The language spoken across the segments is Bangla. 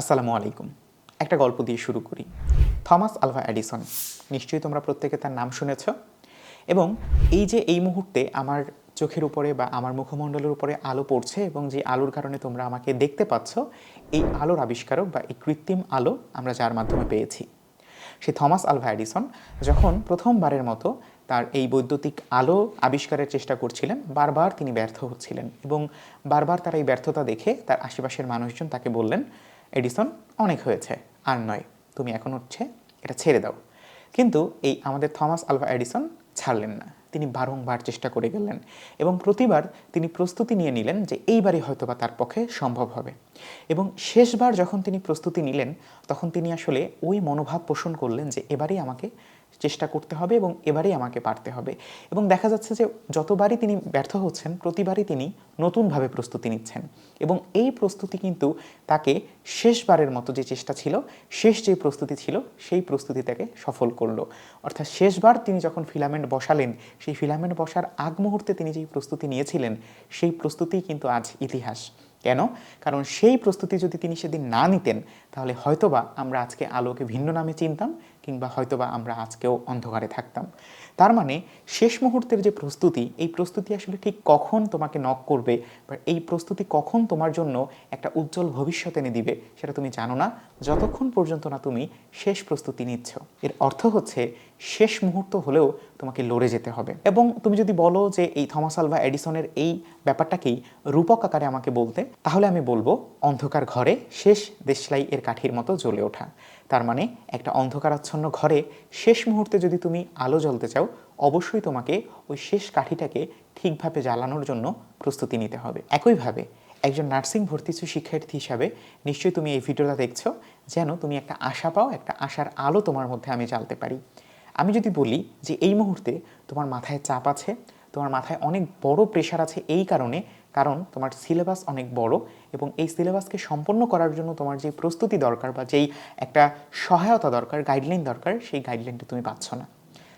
আসসালামু আলাইকুম। একটা গল্প দিয়ে শুরু করি। থমাস আলভা এডিসন, নিশ্চয়ই তোমরা প্রত্যেকে তার নাম শুনেছ। এবং এই যে এই মুহূর্তে আমার চোখের উপরে বা আমার মুখমণ্ডলের উপরে আলো পড়ছে এবং যে আলোর কারণে তোমরা আমাকে দেখতে পাচ্ছ, এই আলোর আবিষ্কারক বা এই কৃত্রিম আলো আমরা যার মাধ্যমে পেয়েছি। সে থমাস আলভা এডিসন যখন প্রথমবারের মতো তার এই বৈদ্যুতিক আলো আবিষ্কারের চেষ্টা করছিলেন, বারবার তিনি ব্যর্থ হচ্ছিলেন এবং বারবার তার এই ব্যর্থতা দেখে তার আশেপাশের মানুষজন তাকে বললেন এডিসন অনেক হয়েছে। আর নয়, তুমি এখন হচ্ছে এটা ছেড়ে দাও। কিন্তু এই আমাদের থমাস আলভা এডিসন ছাড়লেন না। তিনি বারংবার চেষ্টা করে গেলেন এবং প্রতিবার তিনি প্রস্তুতি নিয়ে নিলেন যে এইবারই হয়তোবা তার পক্ষে সম্ভব হবে। এবং শেষবার যখন তিনি প্রস্তুতি নিলেন, তখন তিনি আসলে ওই মনোভাব পোষণ করলেন যে এবারেই আমাকে চেষ্টা করতে হবে এবং এবারেই আমাকে পারতে হবে। এবং দেখা যাচ্ছে যে যতবারই তিনি ব্যর্থ হচ্ছেন, প্রতিবারই তিনি নতুনভাবে প্রস্তুতি নিচ্ছেন। এবং এই প্রস্তুতি কিন্তু তাকে শেষবারের মতো যে চেষ্টা ছিল, শেষ যে প্রস্তুতি ছিল, সেই প্রস্তুতি তাকে সফল করল। অর্থাৎ শেষবার তিনি যখন ফিলামেন্ট বসালেন, সেই ফিলামেন্ট বসার আগ মুহূর্তে তিনি যেই প্রস্তুতি নিয়েছিলেন, সেই প্রস্তুতিই কিন্তু আজ ইতিহাস। কেন? কারণ সেই প্রস্তুতি যদি তিনি সেদিন না নিতেন, তাহলে হয়তোবা আমরা আজকে আলোকে ভিন্ন নামে চিনতাম কিংবা হয়তোবা আমরা আজকেও অন্ধকারে থাকতাম। তার মানে শেষ মুহূর্তের যে প্রস্তুতি, এই প্রস্তুতি আসলে ঠিক কখন তোমাকে নক করবে বা এই প্রস্তুতি কখন তোমার জন্য একটা উজ্জ্বল ভবিষ্যৎ এনে দিবে, সেটা তুমি জানো না। যতক্ষণ পর্যন্ত না তুমি শেষ প্রস্তুতি নিচ্ছ, এর অর্থ হচ্ছে শেষ মুহূর্ত হলেও তোমাকে লড়ে যেতে হবে। এবং তুমি যদি বলো যে এই থমাস আলভা এডিসনের এই ব্যাপারটাকেই রূপক আকারে আমাকে বলতে, তাহলে আমি বলব অন্ধকার ঘরে শেষ দেশলাই এর কাঠির মতো জ্বলে ওঠা। তার মানে একটা অন্ধকারাচ্ছন্ন ঘরে শেষ মুহূর্তে যদি তুমি আলো জ্বলতে চাও, অবশ্যই তোমাকে ওই শেষ কাঠিটাকে ঠিকভাবে জ্বালানোর জন্য প্রস্তুতি নিতে হবে। একইভাবে একজন নার্সিং ভর্তিচ্ছু শিক্ষার্থী হিসাবে নিশ্চয়ই তুমি এই ভিডিওটা দেখছ, যেন তুমি একটা আশা পাও, একটা আশার আলো তোমার মধ্যে আমি জ্বালতে পারি। আমি যদি বলি যে এই মুহূর্তে তোমার মাথায় চাপ আছে, তোমার মাথায় অনেক বড় প্রেশার আছে এই কারণে কারণ তোমার সিলেবাস অনেক বড় এবং এই সিলেবাসকে সম্পন্ন করার জন্য তোমার যে প্রস্তুতি দরকার বা যেই একটা সহায়তা দরকার গাইডলাইন দরকার, সেই গাইডলাইনটা তুমি পাচ্ছ না।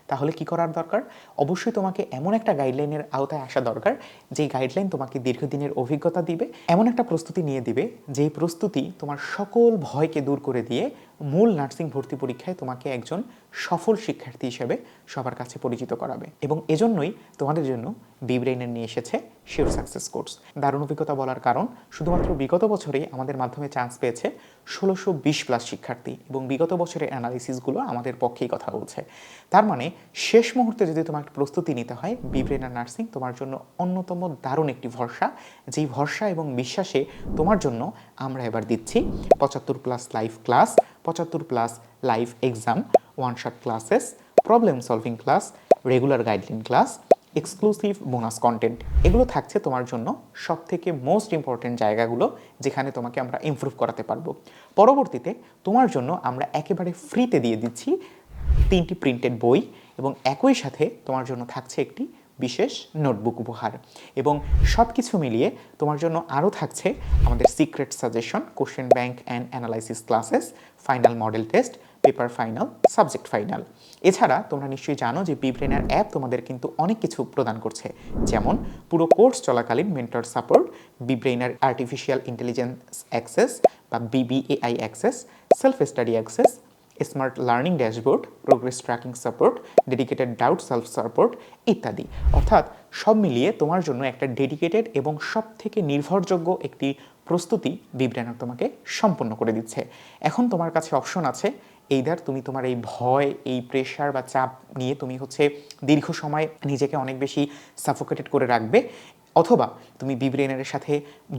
তাহলে কি করার দরকার? অবশ্যই তোমাকে এমন একটা গাইডলাইনের আওতায় আসা দরকার, যেই গাইডলাইন তোমাকে দীর্ঘদিনের অভিজ্ঞতা দিবে, এমন একটা প্রস্তুতি নিয়ে দিবে, যেই প্রস্তুতি তোমার সকল ভয়কে দূর করে দিয়ে মূল নার্সিং ভর্তি পরীক্ষায় তোমাকে একজন সফল শিক্ষার্থী হিসেবে সবার কাছে পরিচিত করাবে এবং এজন্যই তোমাদের জন্য বিব্রেইনের নিয়ে এসেছে শিওর সাকসেস কোর্স। দারুণ অভিজ্ঞতা বলার কারণ, শুধুমাত্র বিগত বছরেই আমাদের মাধ্যমে চান্স পেয়েছে ষোলোশো বিশ প্লাস শিক্ষার্থী এবং বিগত বছরের অ্যানালিসিসগুলো আমাদের পক্ষেই কথা বলছে। তার মানে শেষ মুহূর্তে যদি তোমার প্রস্তুতি নিতে হয় বিব্রেনার নার্সিং তোমার জন্য অন্যতম দারুণ একটি ভরসা। যেই ভরসা এবং বিশ্বাসে তোমার জন্য আমরা এবার দিচ্ছি পঁচাত্তর প্লাস লাইভ ক্লাস পঁচাত্তর plus live exam one shot classes problem solving class regular guideline class exclusive bonus content এগুলো থাকছে তোমার জন্য সব থেকে মোস্ট ইম্পর্টেন্ট জায়গাগুলো যেখানে তোমাকে আমরা ইমপ্রুভ করাতে পারব। পরবর্তীতে তোমার জন্য আমরা একেবারে ফ্রিতে দিয়ে দিচ্ছি তিনটি প্রিন্টেড বই এবং একই সাথে তোমার জন্য থাকছে একটি বিশেষ নোটবুক উপহার। এবং সব কিছু মিলিয়ে তোমার জন্য আরও থাকছে আমাদের secret suggestion question bank and analysis classes final model test paper final subject final এছাড়া তোমরা নিশ্চয়ই জানো যে বিব্রেনার অ্যাপ তোমাদের কিন্তু অনেক কিছু প্রদান করছে। যেমন পুরো কোর্স চলাকালীন মেন্টর সাপোর্ট বিব্রেনার আর্টিফিশিয়াল ইন্টেলিজেন্স অ্যাক্সেস বা BBAI access self study access smart learning dashboard progress tracking support dedicated doubt self support ইত্যাদি। অর্থাৎ সব মিলিয়ে তোমার জন্য একটা ডেডিকেটেড এবং সব থেকে নির্ভরযোগ্য একটি প্রস্তুতি বিব্রেনার তোমাকে সম্পন্ন করে দিচ্ছে। এখন তোমার কাছে অপশন আছে এইদার তুমি তোমার এই ভয়, এই প্রেশার বা চাপ নিয়ে তুমি হচ্ছে দীর্ঘ সময় নিজেকে অনেক বেশি সাফোকেটেড করে রাখবে অথবা তুমি বিব্রেনারের সাথে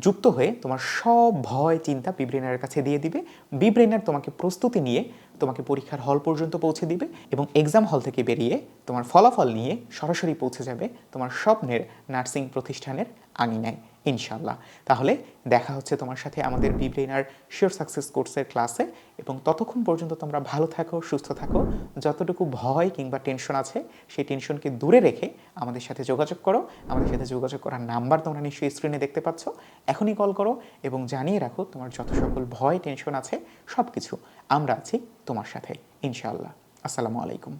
যুক্ত হয়ে তোমার সব ভয়, চিন্তা বিব্রেনারের কাছে দিয়ে দিবে। বিব্রেনার তোমাকে প্রস্তুতি নিয়ে তোমাকে পরীক্ষার হল পর্যন্ত পৌঁছে দিবে এবং এক্সাম হল থেকে বেরিয়ে তোমার ফলাফল নিয়ে সরাসরি পৌঁছে যাবে তোমার স্বপ্নের নার্সিং প্রতিষ্ঠানের আঙিনায়। ইনশাল্লাহ তাহলে দেখা হচ্ছে তোমার সাথে আমাদের বিব্রেনার শিওর সাকসেস কোর্সের ক্লাসে এবং ততক্ষণ পর্যন্ত তোমরা ভালো থাকো, সুস্থ থাকো। যতটুকু ভয় কিংবা টেনশন আছে, সেই টেনশনকে দূরে রেখে আমাদের সাথে যোগাযোগ করো। আমাদের সাথে যোগাযোগ করার নাম্বার তোমরা নিশ্চয়ই স্ক্রিনে দেখতে পাচ্ছ। এখনই কল করো এবং জানিয়ে রাখো তোমার যত সকল ভয় টেনশন আছে সব কিছু আমরা আছি তোমার সাথে, ইনশাআল্লাহ। আসসালামু আলাইকুম।